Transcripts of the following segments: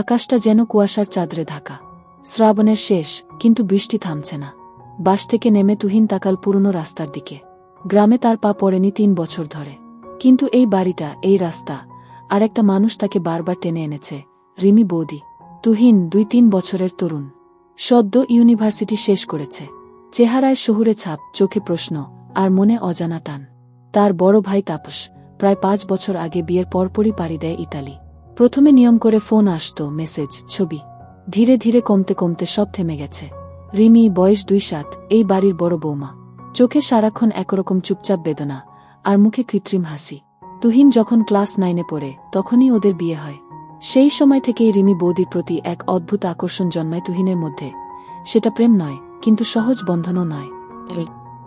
আকাশটা যেন কুয়াশার চাদরে ঢাকা। শ্রাবণের শেষ, কিন্তু বৃষ্টি থামছে না। বাস থেকে নেমে তুহিন তাকাল পুরনো রাস্তার দিকে। গ্রামে তার পা পড়েনি তিন বছর ধরে। কিন্তু এই বাড়িটা, এই রাস্তা আর একটা মানুষ তাকে বারবার টেনে এনেছে, রিমি বৌদি। তুহিন, দুই তিন বছরের তরুণ। সদ্য ইউনিভার্সিটি শেষ করেছে। চেহারায় শহুরে ছাপ, চোখে প্রশ্ন, আর মনে অজানা টান। তার বড় ভাই তাপস, প্রায় পাঁচ বছর আগে বিয়ের পরপরই পাড়ি দেয় ইতালি। প্রথমে নিয়ম করে ফোন আসত, মেসেজ, ছবি। ধীরে ধীরে কমতে কমতে সব থেমে গেছে। রিমি, বয়স দুই সাত, এই বাড়ির বড় বৌমা। চোখে সারাক্ষণ একরকম চুপচাপ বেদনা, আর মুখে কৃত্রিম হাসি। তুহিন যখন ক্লাস নাইনে পড়ে, তখনই ওদের বিয়ে হয়। সেই সময় থেকেই রিমি বৌদির প্রতি এক অদ্ভুত আকর্ষণ জন্মায় তুহিনের মধ্যে। সেটা প্রেম নয়, কিন্তু সহজ বন্ধনও নয়।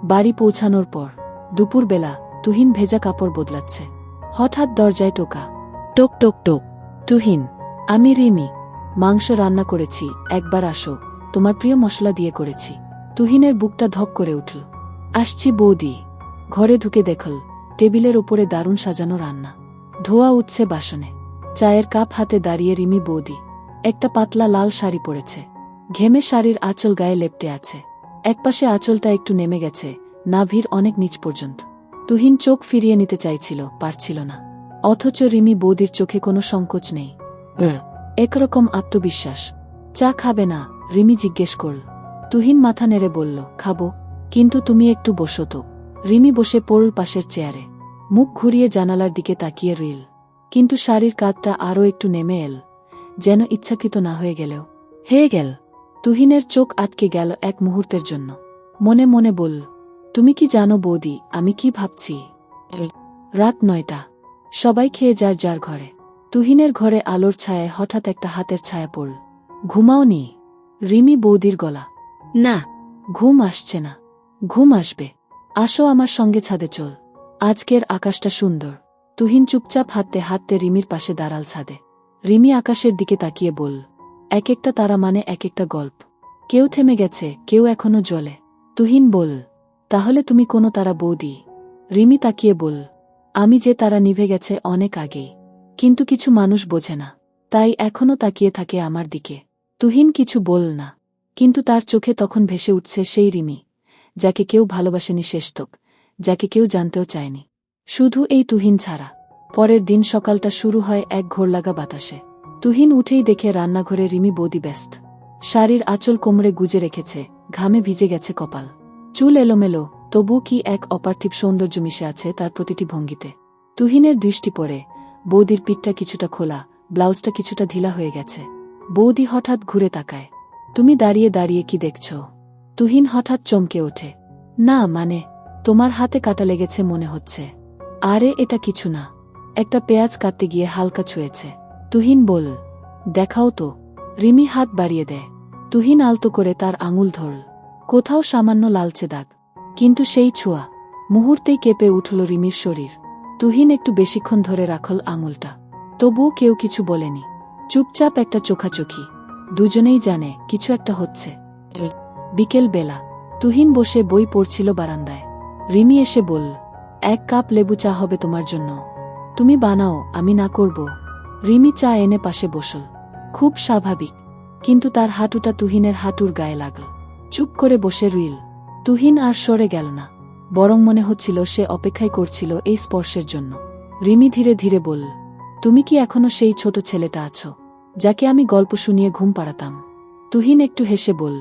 বাড়ি পৌঁছানোর পর, দুপুরবেলা, তুহিন ভেজা কাপড় বদলাচ্ছে। হঠাৎ দরজায় টোকা। টোক টোক টোক। তুহিন আমি রিমি। মাংস রান্না করেছি। একবার আসো। তোমার প্রিয় মশলা দিয়ে করেছি। তুহিনের বুকটা ধক করে উঠল। আসছি বৌদি। ঘরে ঢুকে দেখল, টেবিলের ওপরে দারুণ সাজানো রান্না। ধোয়া উঠছে বাসনে। চায়ের কাপ হাতে দাঁড়িয়ে রিমি বৌদি। একটা পাতলা লাল শাড়ি পরেছে। ঘেমে শাড়ির আঁচল গায়ে লেপটে আছে। একপাশে আঁচলটা একটু নেমে গেছে। নাভির অনেক নিচ পর্যন্ত। তুহিন চোখ ফিরিয়ে নিতে চাইছিল, পারছিল না। অথচ রিমি বৌদির চোখে কোনো সংকোচ নেই। একরকম আত্মবিশ্বাস। চা খাবে না রিমি জিজ্ঞেস করল। তুহিন মাথা নেড়ে বলল খাব কিন্তু তুমি একটু বসো তো। রিমি বসে পড়ল পাশের চেয়ারে। মুখ ঘুরিয়ে জানালার দিকে তাকিয়ে রইল। কিন্তু শাড়ির কাঁধটা আরও একটু নেমে এল যেন ইচ্ছাকৃত না হয়ে গেলেও। হয়ে গেল। তুহিনের চোখ আটকে গেল এক মুহূর্তের জন্য। মনে মনে বলল তুমি কি জানো বৌদি আমি কি ভাবছি? রাত নয়টা। সবাই খেয়ে যার যার ঘরে। তুহিনের ঘরে আলোর ছায়ায় হঠাৎ একটা হাতের ছায়া পড়ল। ঘুমাও নি। রিমি বৌদির গলা। না। ঘুম আসছে না। ঘুম আসবে। আসো আমার সঙ্গে ছাদে চল। আজকের আকাশটা সুন্দর। তুহিন চুপচাপ হাততে হাততে রিমির পাশে দাঁড়াল ছাদে। রিমি আকাশের দিকে তাকিয়ে বল এক একটা তারা মানে এক একটা গল্প। কেউ থেমে গেছে, কেউ এখনও জলে তুহিন বল তাহলে তুমি কোনো তারা বৌদি? রিমি তাকিয়ে বল আমি যে তারা নিভে গেছে অনেক আগেই। কিন্তু কিছু মানুষ বোঝে না। তাই এখনও তাকিয়ে থাকে আমার দিকে। তুহিন কিছু বল না। কিন্তু তার চোখে তখন ভেসে উঠছে সেই রিমি, যাকে কেউ ভালোবাসেনি শেষতক যাকে কেউ জানতেও চায়নি। শুধু এই তুহিন ছাড়া। পরের দিন সকালটা শুরু হয় এক ঘোরলাগা বাতাসে। তুহিন উঠেই দেখে রান্নাঘরে রিমি বৌদি ব্যস্ত। শাড়ির আঁচল কোমরে গুজে রেখেছে, ঘামে ভিজে গেছে কপাল। চুল এলোমেলো তবু কি এক অপার্থিব সৌন্দর্য মিশে আছে তার প্রতিটি ভঙ্গিতে? তুহিনের দৃষ্টি পড়ে, বৌদির পিঠটা কিছুটা খোলা, ব্লাউজটা কিছুটা ঢিলা হয়ে গেছে। বৌদি হঠাৎ ঘুরে তাকায়। তুমি দাঁড়িয়ে দাঁড়িয়ে কি দেখছ? তুহিন হঠাৎ চমকে ওঠে। না মানে তোমার হাতে কাটা লেগেছে মনে হচ্ছে। আরে, এটা কিছু না। একটা পেঁয়াজ কাটতে গিয়ে হালকা ছুঁয়েছে। তুহিন বল, দেখাও তো। রিমি হাত বাড়িয়ে দেয়। তুহিন আলতো করে তার আঙুল ধরল। কোথাও সামান্য লালচে দাগ। কিন্তু সেই ছোঁয়া মুহূর্তেই কেঁপে উঠল রিমির শরীর। তুহিন একটু বেশিক্ষণ ধরে রাখল আঙুলটা। তবুও কেউ কিছু বলেনি। চুপচাপ একটা চোখাচোখি। দুজনেই জানে কিছু একটা হচ্ছে। বিকেল বেলা। তুহিন বসে বই পড়ছিল বারান্দায়। রিমি এসে বলল, এক কাপ লেবু চা হবে তোমার জন্য। তুমি বানাও, আমি না করব। রিমি চা এনে পাশে বসল। খুব স্বাভাবিক। কিন্তু তার হাঁটুটা তুহিনের হাঁটুর গায়ে লাগল। চুপ করে বসে রুইল। তুহিন আর সরে গেল না। বরং মনে হচ্ছিল সে অপেক্ষাই করছিল এই স্পর্শের জন্য। রিমি ধীরে ধীরে বলল, তুমি কি এখনও সেই ছোট ছেলেটা আছো, যাকে আমি গল্প শুনিয়ে ঘুম পাড়াতাম? তুহিন একটু হেসে বল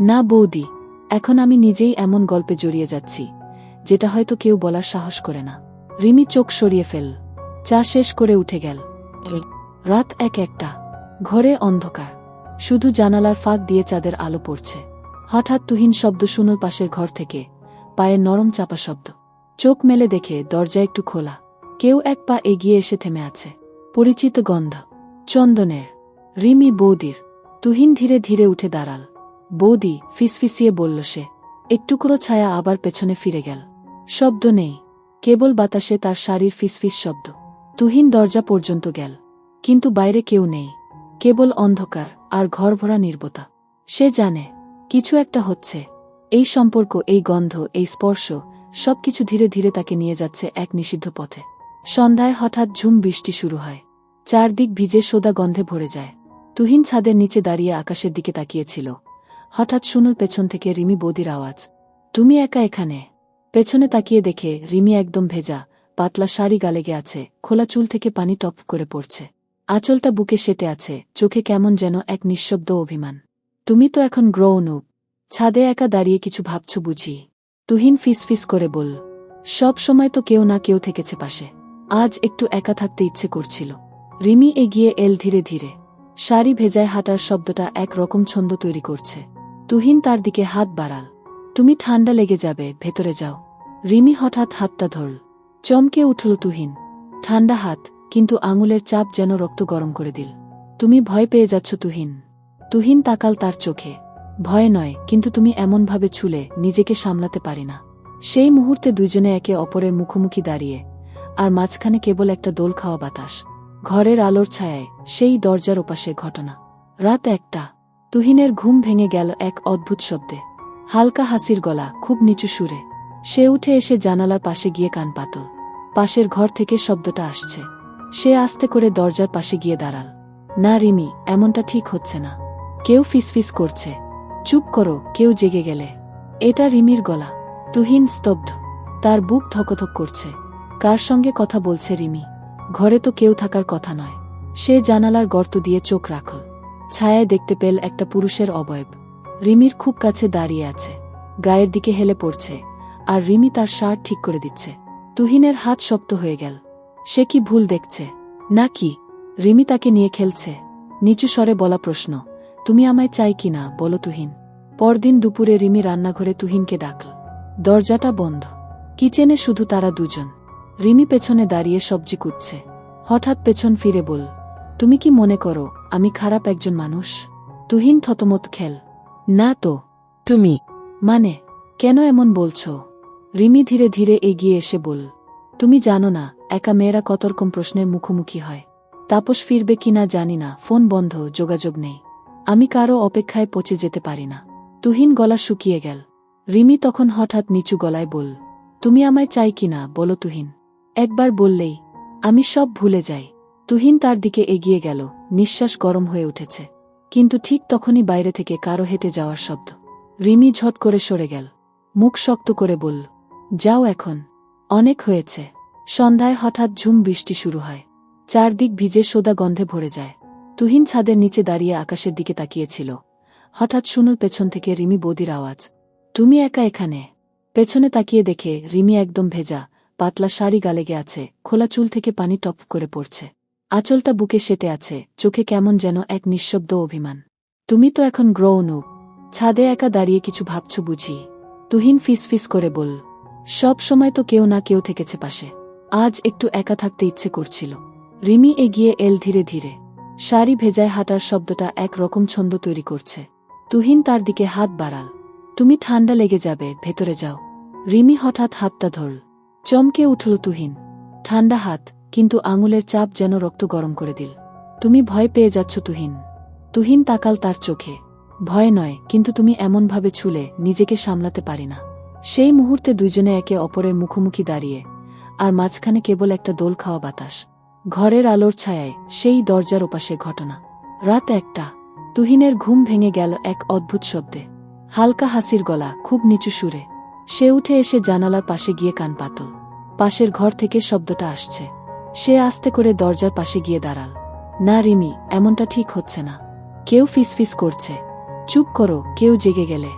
না বৌদি, এখন আমি নিজেই এমন গল্পে জড়িয়ে যাচ্ছি, যেটা হয়তো কেউ বলার সাহস করে না। রিমি চোখ সরিয়ে ফেল চা শেষ করে উঠে গেল। রাত এক একটা, ঘরে অন্ধকার। শুধু জানালার ফাঁক দিয়ে চাঁদের আলো পড়ছে। হঠাৎ তুহিন শব্দ শুনুর পাশের ঘর থেকে, পায়ের নরম চাপা শব্দ। চোখ মেলে দেখে দরজা একটু খোলা। কেউ এক পা এগিয়ে এসে থেমে আছে। পরিচিত গন্ধ। চন্দনের। রিমি বৌদির। তুহিন ধীরে ধীরে উঠে দাঁড়াল। বৌদি ফিসফিসিয়ে বলল সে একটুকরো ছায়া আবার পেছনে ফিরে গেল। শব্দ নেই। কেবল বাতাসে তার শাড়ির ফিসফিস শব্দ। তুহিন দরজা পর্যন্ত গেল। কিন্তু বাইরে কেউ নেই। কেবল অন্ধকার আর ঘর ভরা নির্বতা। সে জানে কিছু একটা হচ্ছে। এই সম্পর্ক, এই গন্ধ, এই স্পর্শ, সবকিছু ধীরে ধীরে তাকে নিয়ে যাচ্ছে এক নিষিদ্ধ পথে। সন্ধ্যায় হঠাৎ ঝুম বৃষ্টি শুরু হয়। চারদিক ভিজে সোদা গন্ধে ভরে যায়। তুহিন ছাদের নিচে দাঁড়িয়ে আকাশের দিকে তাকিয়েছিল। হঠাৎ শুনুর পেছন থেকে রিমি বৌদির আওয়াজ, তুমি একা এখানে? পেছনে তাকিয়ে দেখে রিমি একদম ভেজা, পাতলা শাড়ি গালেগে আছে, খোলা চুল থেকে পানি টপ করে পড়ছে। আঁচলটা বুকে সেটে আছে, চোখে কেমন যেন এক নিঃশব্দ অভিমান। তুমি তো এখন গ্রোন ছাদে একা দাঁড়িয়ে কিছু ভাবছ বুঝি। তুহিন ফিস ফিস করে বল সব সময় তো কেউ না কেউ থেকেছে পাশে। আজ একটু একা থাকতে ইচ্ছে করছিল। রিমি এগিয়ে এল ধীরে ধীরে। শাড়ি ভেজায় হাঁটার শব্দটা এক রকম ছন্দ তৈরি করছে। তুহিন তার দিকে হাত বাড়াল, তুমি ঠান্ডা লেগে যাবে, ভেতরে যাও। রিমি হঠাৎ হাতটা ধরল। চমকে উঠল তুহিন। ঠান্ডা হাত, কিন্তু আঙুলের চাপ যেন রক্ত গরম করে দিল। তুমি ভয় পেয়ে যাচ্ছ তুহিন। তুহিন তাকাল তার চোখে। ভয় নয়, কিন্তু তুমি এমনভাবে ছুলে, নিজেকে সামলাতে পারি না। সেই মুহূর্তে দুইজনে একে অপরের মুখোমুখি দাঁড়িয়ে, আর মাঝখানে কেবল একটা দোল খাওয়া বাতাস। ঘরের আলোর ছায়ায়, সেই দরজার ওপাশে ঘটনা। রাত একটা। তুহিনের ঘুম ভেঙে গেল এক অদ্ভুত শব্দে। হালকা হাসির গলা, খুব নিচু সুরে। সে উঠে এসে জানালার পাশে গিয়ে কান পাতল। পাশের ঘর থেকে শব্দটা আসছে। সে আস্তে করে দরজার পাশে গিয়ে দাঁড়াল। না, রিমি, এমনটা ঠিক হচ্ছে না। কেউ ফিসফিস করছে। চুপ করো, কেউ জেগে গেলে। এটা রিমির গলা। তুহিন স্তব্ধ। তার বুক ধকধক করছে। কার সঙ্গে কথা বলছে রিমি? ঘরে তো কেউ থাকার কথা নয়। সে জানালার গর্ত দিয়ে চোখ রাখল। ছায়ায় দেখতে পেল একটা পুরুষের অবয়ব। রিমির খুব কাছে দাঁড়িয়ে আছে। গায়ের দিকে হেলে পড়ছে। আর রিমি তার শার্ট ঠিক করে দিচ্ছে। তুহিনের হাত শক্ত হয়ে গেল। সে কি ভুল দেখছে? নাকি রিমি তাকে নিয়ে খেলছে। নিচু স্বরে বলা প্রশ্ন। তুমি আমায় চাই কিনা বলো তুহিন। পরদিন দুপুরে রিমি রান্নাঘরে তুহিনকে ডাকল। দরজাটা বন্ধ। কিচেনে শুধু তারা দুজন। রিমি পেছনে দাঁড়িয়ে সবজি কুটছে। হঠাৎ পেছন ফিরে বল তুমি কি মনে করো আমি খারাপ একজন মানুষ? তুহিন থতমত খেল না তো। তুমি? মানে কেন এমন বলছ? রিমি ধীরে ধীরে এগিয়ে এসে বল তুমি জানো না একা মেয়েরা কতরকম প্রশ্নের মুখোমুখি হয়। তাপস ফিরবে কিনা জানি না ফোন বন্ধ যোগাযোগ নেই। আমি কারও অপেক্ষায় পচে যেতে পারি না। তুহিন গলা শুকিয়ে গেল। রিমি তখন হঠাৎ নিচু গলায় বল তুমি আমায় চাই কিনা বলো তুহিন। একবার বললেই, আমি সব ভুলে যাই। তুহিন তার দিকে এগিয়ে গেল, নিঃশ্বাস গরম হয়ে উঠেছে। কিন্তু ঠিক তখনই বাইরে থেকে কারও হেঁটে যাওয়ার শব্দ। রিমি ঝট করে সরে গেল। মুখ শক্ত করে বলল, যাও এখন। অনেক হয়েছে। সন্ধ্যায় হঠাৎ ঝুম বৃষ্টি শুরু হয়। চারদিক ভিজে সোদা গন্ধে ভরে যায়। তুহিন ছাদের নিচে দাঁড়িয়ে আকাশের দিকে তাকিয়েছিল। হঠাৎ শুনুর পেছন থেকে রিমি বৌদির আওয়াজ, তুমি একা এখানে? পেছনে তাকিয়ে দেখে রিমি একদম ভেজা, পাতলা শাড়ি গালেগে আছে, খোলা চুল থেকে পানি টপ করে পড়ছে। আঁচলটা বুকে সেটে আছে, চোখে কেমন যেন এক নিঃশব্দ অভিমান। তুমি তো এখন গ্রোন উপ ছাদে একা দাঁড়িয়ে কিছু ভাবছ বুঝি? তুহিন ফিস ফিস করে বল সব সময় তো কেউ না কেউ থেকেছে পাশে, আজ একটু একা থাকতে ইচ্ছে করছিল। রিমি এগিয়ে এল ধীরে ধীরে। শাড়ি ভেজায় হাঁটার শব্দটা এক রকম ছন্দ তৈরি করছে। তুহিন তার দিকে হাত বাড়াল। তুমি ঠান্ডা লেগে যাবে, ভেতরে যাও। রিমি হঠাৎ হাতটা ধরল। চমকে উঠল তুহিন। ঠান্ডা হাত, কিন্তু আঙুলের চাপ যেন রক্ত গরম করে দিল। তুমি ভয় পেয়ে যাচ্ছ তুহিন। তুহিন তাকাল তার চোখে। ভয় নয়, কিন্তু তুমি এমনভাবে ছুলে নিজেকে সামলাতে পারি না। সেই মুহূর্তে দুইজনে একে অপরের মুখোমুখি দাঁড়িয়ে, আর মাঝখানে কেবল একটা দোল খাওয়া বাতাস। ঘরের আলোর ছায়ায় সেই দরজার ওপাশে ঘটনা। রাত একটা। তুহিনের ঘুম ভেঙে গেল এক অদ্ভুত শব্দে। হালকা হাসির গলা, খুব নিচু সুরে। সে উঠে এসে জানালার পাশে গিয়ে কান পাতল। পাশের ঘর থেকে শব্দটা আসছে। সে আস্তে করে দরজার পাশে গিয়ে দাঁড়াল। না, রিমি, এমনটা ঠিক হচ্ছে না। কেউ ফিসফিস করছে। চুপ করো, কেউ জেগে গেলে।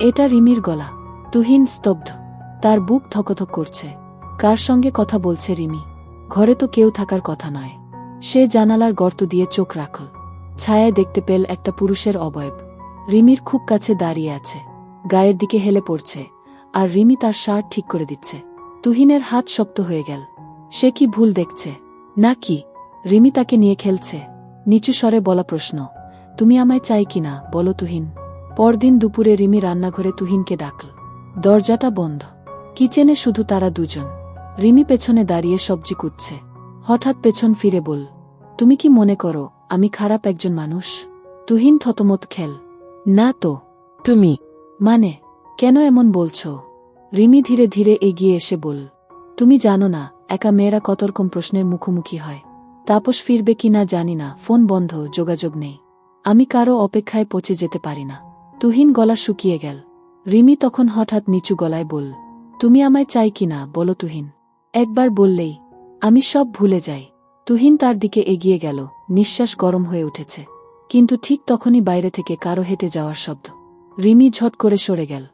এটা রিমির গলা। তুহিন স্তব্ধ। তার বুক ধকধক করছে। কার সঙ্গে কথা বলছে রিমি? ঘরে তো কেউ থাকার কথা নয়। সে জানালার গর্ত দিয়ে চোখ রাখল। ছায়ায় দেখতে পেল একটা পুরুষের অবয়ব। রিমির খুব কাছে দাঁড়িয়ে আছে। গায়ের দিকে হেলে পড়ছে। আর রিমি তার শার্ট ঠিক করে দিচ্ছে। তুহিনের হাত শক্ত হয়ে গেল। সে কি ভুল দেখছে? নাকি রিমি তাকে নিয়ে খেলছে। নিচু স্বরে বলা প্রশ্ন, তুমি আমায় চাই কিনা বলো তুহিন। পরদিন দুপুরে রিমি রান্নাঘরে তুহিনকে ডাকল। দরজাটা বন্ধ। কিচেনে শুধু তারা দুজন। রিমি পেছনে দাঁড়িয়ে সবজি কুটছে। হঠাৎ পেছন ফিরে বল তুমি কি মনে করো আমি খারাপ একজন মানুষ? তুহিন থতমত খেল না তো। তুমি? মানে কেন এমন বলছো? রিমি ধীরে ধীরে এগিয়ে এসে বল তুমি জানো না একা মেয়েরা কতরকম প্রশ্নের মুখোমুখি হয়। তাপস ফিরবে কিনা জানি না ফোন বন্ধ যোগাযোগ নেই। আমি কারও অপেক্ষায় পচে যেতে পারি না। তুহিন গলা শুকিয়ে গেল। রিমি তখন হঠাৎ নিচু গলায় বল তুমি আমায় চাই কিনা বলো তুহিন। একবার বললেই, আমি সব ভুলে যাই। তুহিন তার দিকে এগিয়ে গেল, নিঃশ্বাস গরম হয়ে উঠেছে। কিন্তু ঠিক তখনই বাইরে থেকে কারও হেঁটে যাওয়ার শব্দ। রিমি ঝট করে সরে গেল।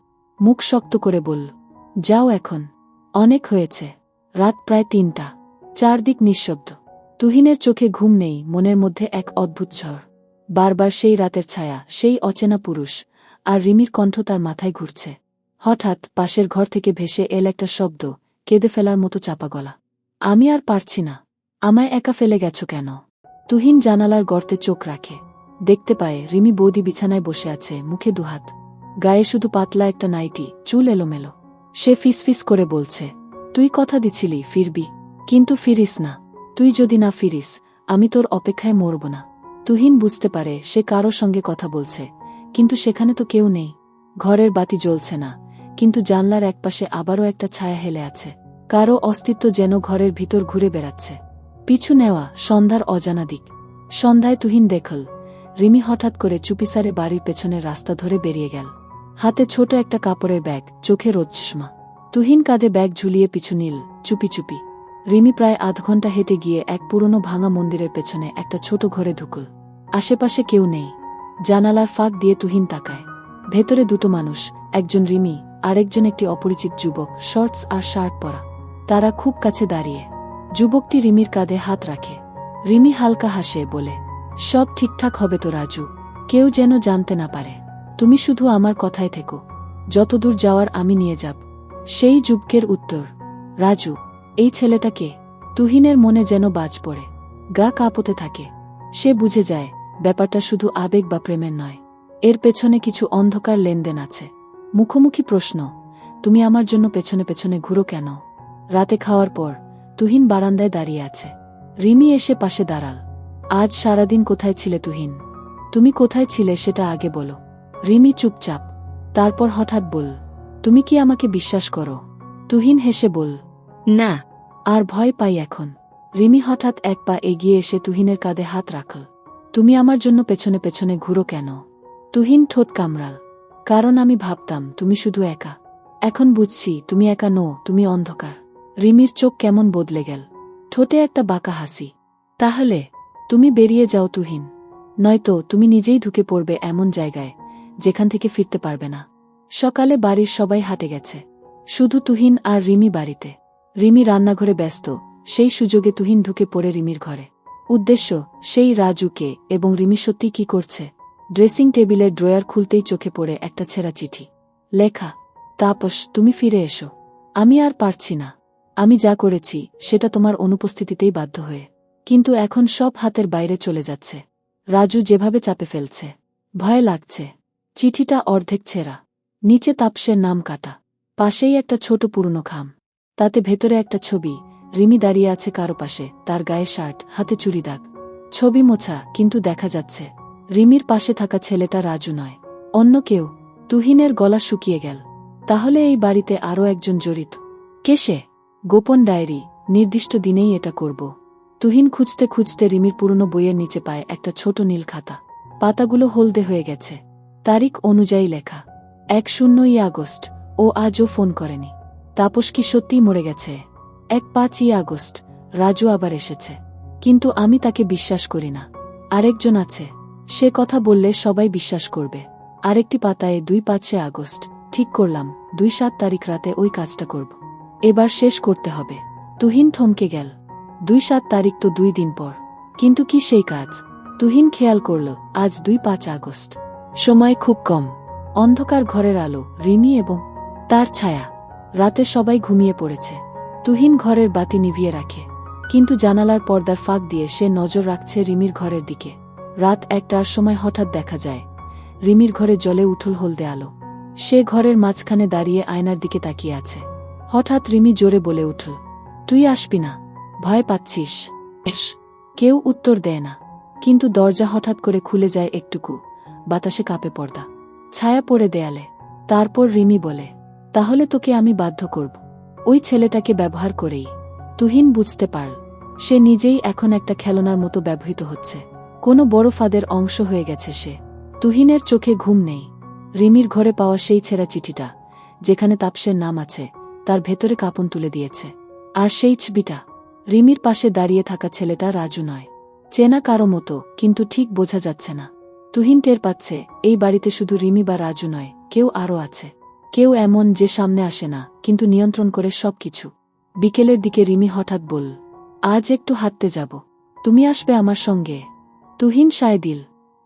মুখ শক্ত করে বলল, যাও এখন। অনেক হয়েছে। রাত প্রায় তিনটা। চারদিক নিঃশব্দ। তুহিনের চোখে ঘুম নেই, মনের মধ্যে এক অদ্ভুত ঝড়। বারবার সেই রাতের ছায়া, সেই অচেনা পুরুষ, আর রিমির কণ্ঠ তার মাথায় ঘুরছে। হঠাৎ পাশের ঘর থেকে ভেসে এল একটা শব্দ কেঁদে ফেলার মতো চাপা গলা। আমি আর পারছি না। আমায় একা ফেলে গেছ কেন? তুহিন জানালার গর্তে চোখ রাখে। দেখতে পায়, রিমি বৌদি বিছানায় বসে আছে, মুখে দুহাত। গায়ে শুধু পাতলা একটা নাইটি, চুল এলোমেলো। সে ফিসফিস করে বলছে, তুই কথা দিছিলি, ফিরবি। কিন্তু ফিরিস না। তুই যদি না ফিরিস, আমি তোর অপেক্ষায় মরব না। তুহিন বুঝতে পারে, সে কারও সঙ্গে কথা বলছে, কিন্তু সেখানে তো কেউ নেই। ঘরের বাতি জ্বলছে না। কিন্তু জানলার একপাশে আবারও একটা ছায়া হেলে আছে। কারও অস্তিত্ব যেন ঘরের ভিতর ঘুরে বেড়াচ্ছে। পিছু নেওয়া সন্ধ্যার অজানা দিক। সন্ধ্যায় তুহিন দেখল, রিমি হঠাৎ করে চুপিসারে বাড়ির পেছনের রাস্তা ধরে বেরিয়ে গেল। হাতে ছোট একটা কাপড়ের ব্যাগ, চোখে রোজ্জমা তুহিন কাঁধে ব্যাগ ঝুলিয়ে পিছু নীল, চুপি চুপি। রিমি প্রায় আধ ঘণ্টা হেঁটে গিয়ে এক পুরনো ভাঙা মন্দিরের পেছনে একটা ছোট ঘরে ঢুকল। আশেপাশে কেউ নেই। জানালার ফাঁক দিয়ে তুহিন তাকায়। ভেতরে দুটো মানুষ, একজন রিমি আরেকজন একটি অপরিচিত যুবক, শর্টস আর শার্ট পরা। তারা খুব কাছে দাঁড়িয়ে। যুবকটি রিমির কাঁধে হাত রাখে। রিমি হালকা হাসে, বলে, সব ঠিকঠাক হবে তো রাজু। কেউ যেন জানতে না পারে। তুমি শুধু আমার কথায় থেকো। যতদূর যাওয়ার আমি নিয়ে যাব। সেই যুবকের উত্তর, রাজু, এই ছেলেটা কে? তুহিনের মনে যেন বাজ পড়ে। গা কাঁপতে থাকে। সে বুঝে যায়, ব্যাপারটা শুধু আবেগ বা প্রেমের নয়। এর পেছনে কিছু অন্ধকার লেনদেন আছে। মুখোমুখি প্রশ্ন, তুমি আমার জন্য পেছনে পেছনে ঘুরো কেন? রাতে খাওয়ার পর, তুহিন বারান্দায় দাঁড়িয়ে আছে। রিমি এসে পাশে দাঁড়াল। আজ সারাদিন কোথায় ছিলে তুহিন? তুমি কোথায় ছিলে সেটা আগে বলো। রিমি চুপচাপ, তারপর হঠাৎ বল, তুমি কি আমাকে বিশ্বাস করো? তুহিন হেসে বল, না। আর ভয় পাই এখন। রিমি হঠাৎ এক পা এগিয়ে এসে তুহিনের কাঁধে হাত রাখল, তুমি আমার জন্য পেছনে পেছনে ঘুরো কেন? তুহিন ঠোঁট কামড়াল কারণ আমি ভাবতাম, তুমি শুধু একা। এখন বুঝছি, তুমি একা নো তুমি অন্ধকার। রিমির চোখ কেমন বদলে গেল। ঠোঁটে একটা বাঁকা হাসি। তাহলে, তুমি বেরিয়ে যাও তুহিন। নয়তো, তুমি নিজেই ঢুকে পড়বে এমন জায়গায়, যেখান থেকে ফিরতে পারবে না। সকালে বাড়ির সবাই হাটে গেছে। শুধু তুহিন আর রিমি বাড়িতে। রিমি রান্নাঘরে ব্যস্ত, সেই সুযোগে তুহিন ঢুকে পড়ে রিমির ঘরে। উদ্দেশ্য, সেই রাজুকে এবং রিমি সত্যি কি করছে? ড্রেসিং টেবিলের ড্রয়ার খুলতেই চোখে পড়ে একটা ছেঁড়া চিঠি। লেখা, তাপস, তুমি ফিরে এসো। আমি আর পারছি না। আমি যা করেছি, সেটা তোমার অনুপস্থিতিতেই বাধ্য হয়ে। কিন্তু এখন সব হাতের বাইরে চলে যাচ্ছে। রাজু যেভাবে চাপে ফেলছে। ভয় লাগছে। চিঠিটা অর্ধেক ছেঁড়া। নিচে তাপসের নাম কাটা। পাশেই একটা ছোট পুরনো খাম। তাতে ভেতরে একটা ছবি। রিমি দাঁড়িয়ে আছে কারও পাশে। তার গায়ে শার্ট, হাতে চুরি দাগ ছবি মোছা, কিন্তু দেখা যাচ্ছে। রিমির পাশে থাকা ছেলেটা রাজু নয়। অন্য কেউ। তুহিনের গলা শুকিয়ে গেল। তাহলে এই বাড়িতে আরও একজন জড়িত। কে সে? গোপন ডায়েরি। নির্দিষ্ট দিনেই এটা করব। তুহিন খুঁজতে খুঁজতে রিমির পুরনো বইয়ের নিচে পায় একটা ছোট নীল খাতা। পাতাগুলো হলদে হয়ে গেছে। তারিখ অনুযায়ী লেখা। এক শূন্যই আগস্ট। ও আজও ফোন করেনি। তাপস কি সত্যিই মরে গেছে? এক পাঁচই আগস্ট। রাজু আবার এসেছে। কিন্তু আমি তাকে বিশ্বাস করি না। আরেকজন আছে। সে কথা বললে সবাই বিশ্বাস করবে। আরেকটি পাতায় দুই পাঁচে আগস্ট, ঠিক করলাম, দুই সাত তারিখ রাতে ওই কাজটা করব। এবার শেষ করতে হবে। তুহিন থমকে গেল। দুই সাত তারিখ তো দুই দিন পর। কিন্তু কি সেই কাজ? তুহিন খেয়াল করল, আজ দুই পাঁচ আগস্ট। সময় খুব কম। অন্ধকার ঘরের আলো, রিমি এবং তার ছায়া। রাতে সবাই ঘুমিয়ে পড়েছে। তুহিন ঘরের বাতি নিভিয়ে রাখে। কিন্তু জানালার পর্দার ফাঁক দিয়ে সে নজর রাখছে রিমির ঘরের দিকে। রাত একটার সময় হঠাৎ দেখা যায়। রিমির ঘরে জলে উঠল হলদে আলো। সে ঘরের মাঝখানে দাঁড়িয়ে আয়নার দিকে তাকিয়ে আছে। হঠাৎ রিমি জোরে বলে উঠল, তুই আসবি না, ভয় পাচ্ছিস। কেউ উত্তর দেয় না। কিন্তু দরজা হঠাৎ করে খুলে যায় একটুকু। বাতাসে কাঁপে পর্দা। ছায়া পড়ে দেয়ালে। তারপর রিমি বলে, তাহলে তোকে আমি বাধ্য করব। ওই ছেলেটাকে ব্যবহার করেই। তুহিন বুঝতে পারল। সে নিজেই এখন একটা খেলনার মতো ব্যবহৃত হচ্ছে। কোনো বড় ফাদের অংশ হয়ে গেছে সে। তুহিনের চোখে ঘুম নেই। রিমির ঘরে পাওয়া সেই ছেঁড়া চিঠিটা, যেখানে তাপসের নাম আছে, তার ভেতরে কাপন তুলে দিয়েছে। আর সেই ছবিটা, রিমির পাশে দাঁড়িয়ে থাকা ছেলেটা রাজু নয়। চেনা কারও মতো, কিন্তু ঠিক বোঝা যাচ্ছে না। তুহিন টের পাচ্ছে, এই বাড়িতে শুধু রিমি বা রাজু নয়, কেউ আরও আছে। কেউ এমন যে সামনে আসে না, কিন্তু নিয়ন্ত্রণ করে সব কিছু বিকেলের দিকে রিমি হঠাৎ বল আজ একটু হাঁটতে যাব। তুমি আসবে আমার সঙ্গে। তুহিন সায় দিল।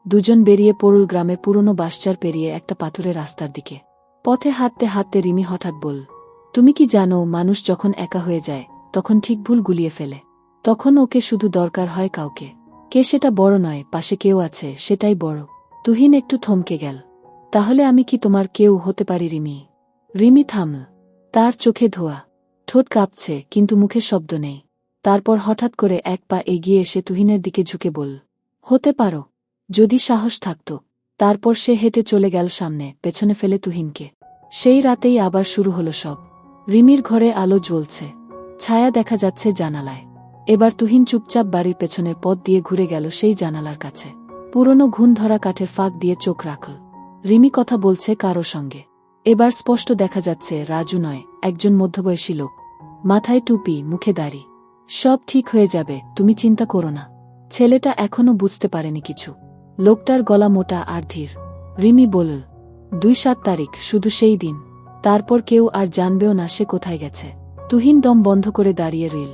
দুজন বেরিয়ে পড়ুল গ্রামের পুরনো বাসচার পেরিয়ে একটা পাথুরে রাস্তার দিকে। পথে হাঁটতে হাঁটতে রিমি হঠাৎ বল তুমি কি জানো, মানুষ যখন একা হয়ে যায়, তখন ঠিক ভুল গুলিয়ে ফেলে। তখন ওকে শুধু দরকার হয় কাউকে। কে সেটা বড় নয়, পাশে কেউ আছে, সেটাই বড়। তুহিন একটু থমকে গেল। তাহলে আমি কি তোমার কেউ হতে পারি রিমি? রিমি থামল। তার চোখে ধোয়া। ঠোঁট কাঁপছে, কিন্তু মুখে শব্দ নেই। তারপর হঠাৎ করে এক পা এগিয়ে এসে তুহিনের দিকে ঝুঁকে বল হতে পারো। যদি সাহস থাকত। তারপর সে হেঁটে চলে গেল সামনে, পেছনে ফেলে তুহিনকে। সেই রাতেই আবার শুরু হলো সব। রিমির ঘরে আলো জ্বলছে। ছায়া দেখা যাচ্ছে জানালায়। এবার তুহিন চুপচাপ বাড়ির পেছনের পথ দিয়ে ঘুরে গেল সেই জানালার কাছে। পুরনো ঘুণ ধরা কাঠের ফাঁক দিয়ে চোখ রাখল। রিমি কথা বলছে কারও সঙ্গে। এবার স্পষ্ট দেখা যাচ্ছে রাজু নয়, একজন মধ্যবয়সী লোক। মাথায় টুপি, মুখে দাড়ি। সব ঠিক হয়ে যাবে, তুমি চিন্তা করো না। ছেলেটা এখনও বুঝতে পারেনি কিছু। লোকটার গলা মোটা আর ধীর। রিমি বলল, দুই সাত তারিখ, শুধু সেই দিন। তারপর কেউ আর জানবেও না সে কোথায় গেছে তুহিন দম বন্ধ করে দাঁড়িয়ে রিল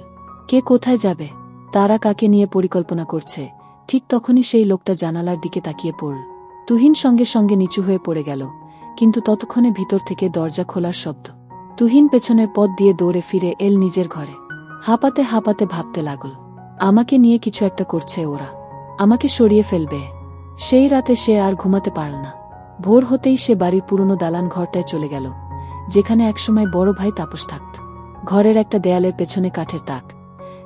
কে কোথায় যাবে? তারা কাকে নিয়ে পরিকল্পনা করছে ঠিক তখনই সেই লোকটা জানালার দিকে তাকিয়ে পড়ল। তুহিন সঙ্গে সঙ্গে নিচু হয়ে পড়ে গেল, কিন্তু ততক্ষণে ভিতর থেকে দরজা খোলার শব্দ। তুহিন পেছনের পথ দিয়ে দৌড়ে ফিরে এল নিজের ঘরে। হাঁপাতে হাঁপাতে ভাবতে লাগল। আমাকে নিয়ে কিছু একটা করছে ওরা। আমাকে সরিয়ে ফেলবে। সেই রাতে সে আর ঘুমাতে পারল না। ভোর হতেই সে বাড়ির পুরনো দালান ঘরটায় চলে গেল, যেখানে একসময় বড় ভাই তাপস থাকত। ঘরের একটা দেয়ালের পেছনে কাঠের তাক,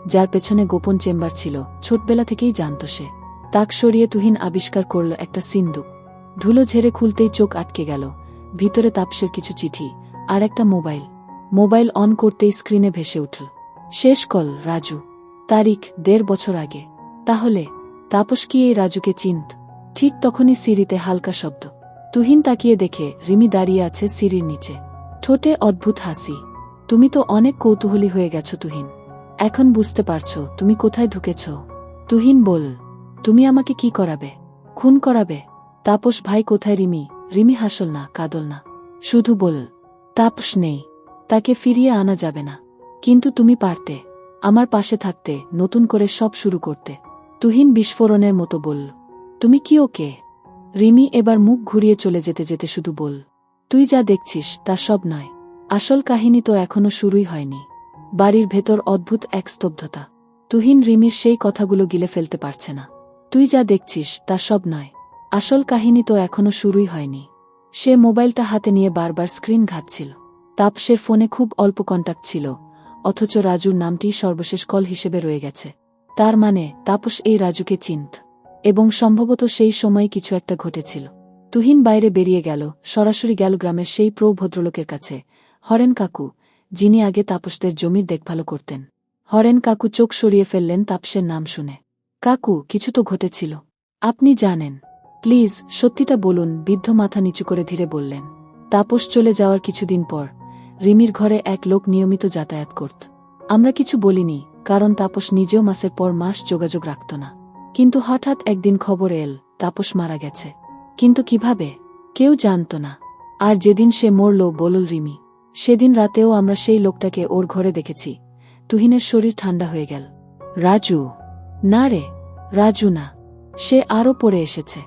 যার পেছনে গোপন চেম্বার ছিল, ছোটবেলা থেকেই জানত সে। তাক সরিয়ে তুহিন আবিষ্কার করল একটা সিন্দুক। ধুলো ঝেড়ে খুলতেই চোখ আটকে গেল। ভিতরে তাপসের কিছু চিঠি আর একটা মোবাইল। মোবাইল অন করতেই স্ক্রিনে ভেসে উঠল। শেষ কল, রাজু। তারিখ দেড় বছর আগে। তাহলে, তাপস কি এই রাজুকে চিন্ত? ঠিক তখনই সিঁড়িতে হালকা শব্দ। তুহিন তাকিয়ে দেখে রিমি দাঁড়িয়ে আছে সিঁড়ির নিচে। ঠোঁটে অদ্ভুত হাসি। তুমি তো অনেক কৌতূহলী হয়ে গেছ তুহিন। এখন বুঝতে পারছ তুমি কোথায় ঢুকেছ। তুহিন বল, তুমি আমাকে কি করাবে? খুন করাবে? তাপস ভাই কোথায় রিমি? রিমি হাসল না, কাদল না। শুধু বল, তাপস নেই। তাকে ফিরিয়ে আনা যাবে না। কিন্তু তুমি পারতে। আমার পাশে থাকতে, নতুন করে সব শুরু করতে। তুহিন বিস্ফোরণের মতো বলল, তুমি কি ওকে? রিমি এবার মুখ ঘুরিয়ে চলে যেতে যেতে শুধু বল, তুই যা দেখছিস, তা সব নয়। আসল কাহিনী তো এখনও শুরুই হয়নি। বাড়ির ভেতর অদ্ভুত এক স্তব্ধতা। তুহিন রিমির সেই কথাগুলো গিলে ফেলতে পারছে না। তুই যা দেখছিস, তা সব নয়। আসল কাহিনী তো এখনও শুরুই হয়নি। সে মোবাইলটা হাতে নিয়ে বারবার স্ক্রিন ঘাটছিল। তাপসের ফোনে খুব অল্প কন্টাক্ট ছিল। অথচ রাজুর নামটি সর্বশেষ কল হিসেবে রয়ে গেছে। তার মানে তাপস এই রাজুকে চিন্ত, এবং সম্ভবত সেই সময় কিছু একটা ঘটেছিল। তুহিন বাইরে বেরিয়ে গেল, সরাসরি গেল গ্রামের সেই প্রো ভদ্রলোকের কাছে। হরেন কাকু, যিনি আগে তাপসদের জমির দেখভাল করতেন। হরেন কাকু চোখ সরিয়ে ফেললেন তাপসের নাম শুনে। কাকু, কিছু তো ঘটেছিল। আপনি জানেন। প্লিজ, সত্যিটা বলুন, বৃদ্ধ মাথা নিচু করে ধীরে বললেন। তাপস চলে যাওয়ার কিছুদিন পর রিমির ঘরে এক লোক নিয়মিত যাতায়াত করত। আমরা কিছু বলিনি, কারণ তাপস নিজেও মাসের পর মাস যোগাযোগ রাখত না। কিন্তু হঠাৎ একদিন খবর এল, তাপস মারা গেছে। কিন্তু কীভাবে? কেউ জানত না। আর যেদিন সে মরল, বলল রিমি, সেদিন রাতেও আমরা সেই লোকটাকে ওর ঘরে দেখেছি। তুহিনের শরীর ঠান্ডা হয়ে গেল। রাজু? না রে, রাজু না। সে আরও পড়ে এসেছে।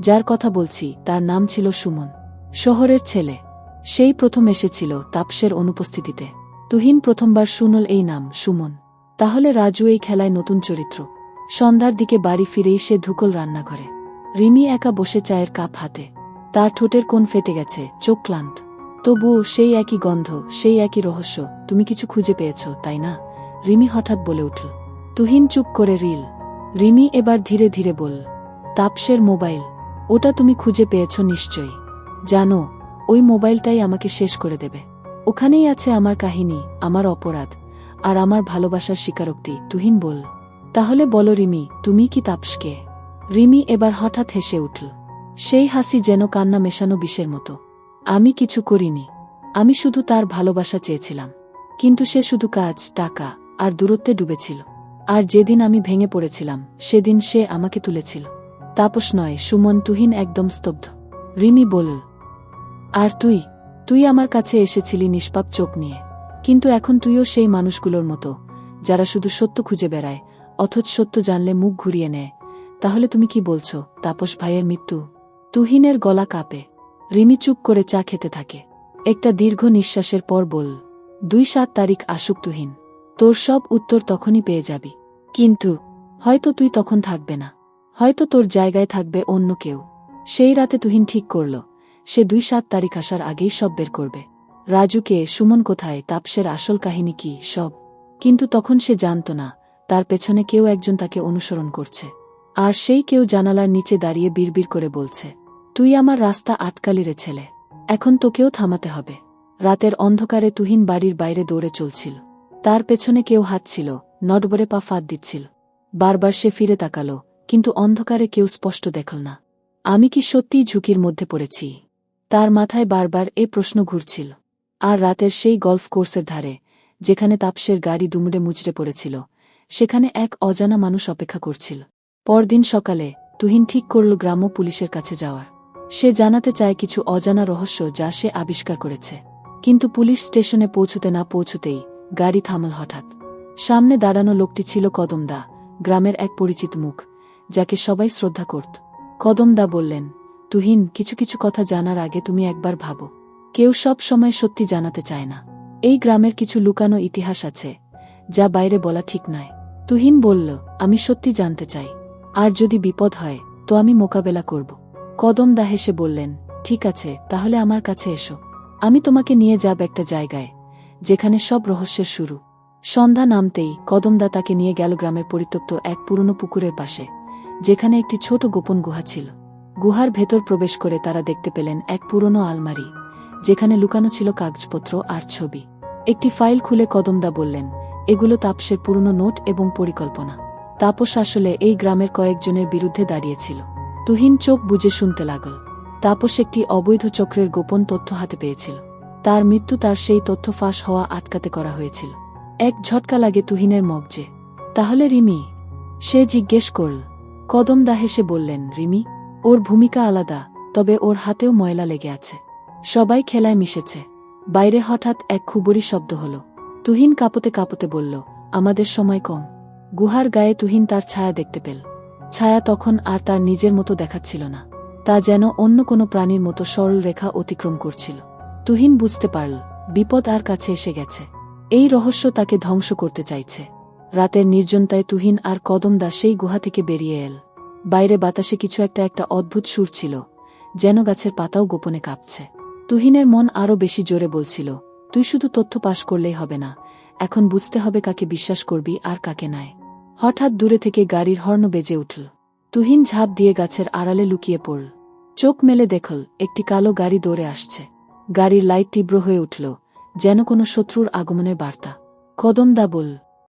যার কথা বলছি, তার নাম ছিল সুমন। শহরের ছেলে। সেই প্রথম এসেছিল তাপসের অনুপস্থিতিতে। তুহিন প্রথমবার শুনল এই নাম, সুমন। তাহলে রাজু এই খেলায় নতুন চরিত্র। সন্ধ্যার দিকে বাড়ি ফিরেই সে ধুকল রান্নাঘরে। রিমি একা বসে চায়ের কাপ হাতে। তার ঠোঁটের কোন ফেটে গেছে, চোখ ক্লান্ত। তবুও সেই একই গন্ধ, সেই একই রহস্য, তুমি কিছু খুঁজে পেয়েছ, তাই না? রিমি হঠাৎ বলে উঠল। তুহিন চুপ করে রিল। রিমি এবার ধীরে ধীরে বল তাপসের মোবাইল, ওটা তুমি খুঁজে পেয়েছ নিশ্চয়ই। জানো ওই মোবাইলটাই আমাকে শেষ করে দেবে। ওখানেই আছে আমার কাহিনী, আমার অপরাধ, আর আমার ভালোবাসার স্বীকারোক্তি। তুহিন বল তাহলে বলো রিমি, তুমি কি তাপসকে? রিমি এবার হঠাৎ হেসে উঠল, সেই হাসি যেন কান্না মেশানো বিষের মতো। আমি কিছু করিনি। আমি শুধু তার ভালোবাসা চেয়েছিলাম। কিন্তু সে শুধু কাজ, টাকা আর দূরত্বে ডুবেছিল। আর যেদিন আমি ভেঙে পড়েছিলাম, সেদিন সে আমাকে তুলেছিল। তাপস নয়, সুমন, তুহিন একদম স্তব্ধ। রিমি বলল আর তুই? তুই আমার কাছে এসেছিলি নিষ্পাপ চোখ নিয়ে। কিন্তু এখন তুইও সেই মানুষগুলোর মতো, যারা শুধু সত্য খুঁজে বেড়ায়, অথচ সত্য জানলে মুখ ঘুরিয়ে নেয়। তাহলে তুমি কি বলছো, তাপস ভাইয়ের মৃত্যু? তুহিনের গলা কাঁপে। রিমি চুপ করে চা খেতে থাকে। একটা দীর্ঘ নিঃশ্বাসের পর বল, দুই সাত তারিখ আসুক তুহিন। তোর সব উত্তর তখনই পেয়ে যাবি। কিন্তু, হয়তো তুই তখন থাকবে না। হয়তো তোর জায়গায় থাকবে অন্য কেউ। সেই রাতে তুহিন ঠিক করল। সে দুই সাত তারিখ আসার আগেই সব বের করবে। রাজুকে, সুমন কোথায়, তাপসের আসল কাহিনী কি, সব। কিন্তু তখন সে জানত না, তার পেছনে কেউ একজন তাকে অনুসরণ করছে। আর সেই কেউ জানালার নিচে দাঁড়িয়ে বিড়বিড় করে বলছে, তুই আমার রাস্তা আটকালি রে ছেলে, এখন তোকেও থামাতে হবে। রাতের অন্ধকারে তুহিন বাড়ির বাইরে দৌড়ে চলছিল। তার পেছনে কেউ হাঁটছিল নডবরে পা ফাঁদ দিচ্ছিল। বারবার সে ফিরে তাকালো, কিন্তু অন্ধকারে কেউ স্পষ্ট দেখল না। আমি কি সত্যিই ঝুঁকির মধ্যে পড়েছি? তার মাথায় বারবার এ প্রশ্ন ঘুরছিল। আর রাতের সেই গল্ফ কোর্সের ধারে, যেখানে তাপসের গাড়ি দুমড়ে মুচড়ে পড়েছিল, সেখানে এক অজানা মানুষ অপেক্ষা করছিল। পরদিন সকালে তুহিন ঠিক করল গ্রাম্য পুলিশের কাছে যাওয়ার। সে জানাতে চায় কিছু অজানা রহস্য যা সে আবিষ্কার করেছে। কিন্তু পুলিশ স্টেশনে পৌঁছতে না পৌঁছতেই গাড়ি থামল হঠাৎ। সামনে দাঁড়ানো লোকটি ছিল কদমদা গ্রামের এক পরিচিত মুখ, যাকে সবাই শ্রদ্ধা করত। কদমদা বললেন তুহিন, কিছু কিছু কথা জানার আগে তুমি একবার ভাবো। কেউ সব সময় সত্যি জানাতে চায় না। এই গ্রামের কিছু লুকানো ইতিহাস আছে, যা বাইরে বলা ঠিক নয়। তুহিন বলল, আমি সত্যি জানতে চাই। আর যদি বিপদ হয়, তো আমি মোকাবেলা করব। কদমদা হেসে বললেন, ঠিক আছে, তাহলে আমার কাছে এসো। আমি তোমাকে নিয়ে যাব একটা জায়গায়, যেখানে সব রহস্যের শুরু। সন্ধ্যা নামতেই কদমদা তাকে নিয়ে গেল গ্রামের পরিত্যক্ত এক পুরনো পুকুরের পাশে, যেখানে একটি ছোট গোপন গুহা ছিল। গুহার ভেতর প্রবেশ করে তারা দেখতে পেলেন এক পুরনো আলমারি, যেখানে লুকানো ছিল কাগজপত্র আর ছবি। একটি ফাইল খুলে কদমদা বললেন, এগুলো তাপসের পুরনো নোট এবং পরিকল্পনা। তাপস আসলে এই গ্রামের কয়েকজনের বিরুদ্ধে দাঁড়িয়েছিল। তুহিন চোখ বুঝে শুনতে লাগল। তাপস একটি অবৈধ চক্রের গোপন তথ্য হাতে পেয়েছিল। তার মৃত্যু তার সেই তথ্য ফাঁস হওয়া আটকাতে করা হয়েছিল। এক ঝটকা লাগে তুহিনের মগজে। তাহলে রিমি? সে জিজ্ঞেস করল। কদমদা হেসে বললেন, রিমি? ওর ভূমিকা আলাদা, তবে ওর হাতেও ময়লা লেগে আছে। সবাই খেলায় মিশেছে। বাইরে হঠাৎ এক খুবরি শব্দ হল। তুহিন কাঁপতে কাঁপতে বলল, আমাদের সময় কম। গুহার গায়ে তুহিন তার ছায়া দেখতে পেল। ছায়া তখন আর তার নিজের মতো দেখাচ্ছিল না। তা যেন অন্য কোনো প্রাণীর মতো সরল রেখা অতিক্রম করছিল। তুহিন বুঝতে পারল, বিপদ আর কাছে এসে গেছে। এই রহস্য তাকে ধ্বংস করতে চাইছে। রাতের নির্জনতায় তুহিন আর কদমদা সেই গুহা থেকে বেরিয়ে এল। বাইরে বাতাসে কিছু একটা একটা অদ্ভুত সুর ছিল, যেন গাছের পাতাও গোপনে কাঁপছে। তুহিনের মন আরও বেশি জোরে বলছিল, তুই শুধু তথ্য পাশ করলেই হবে না, এখন বুঝতে হবে কাকে বিশ্বাস করবি আর কাকে নাই। হঠাৎ দূরে থেকে গাড়ির হর্ন বেজে উঠল। তুহিন ঝাঁপ দিয়ে গাছের আড়ালে লুকিয়ে পড়ল। চোখ মেলে দেখল, একটি কালো গাড়ি দৌড়ে আসছে। গাড়ির লাইট তীব্র হয়ে উঠল, যেন কোনো শত্রুর আগমনের বার্তা। কদমদা বল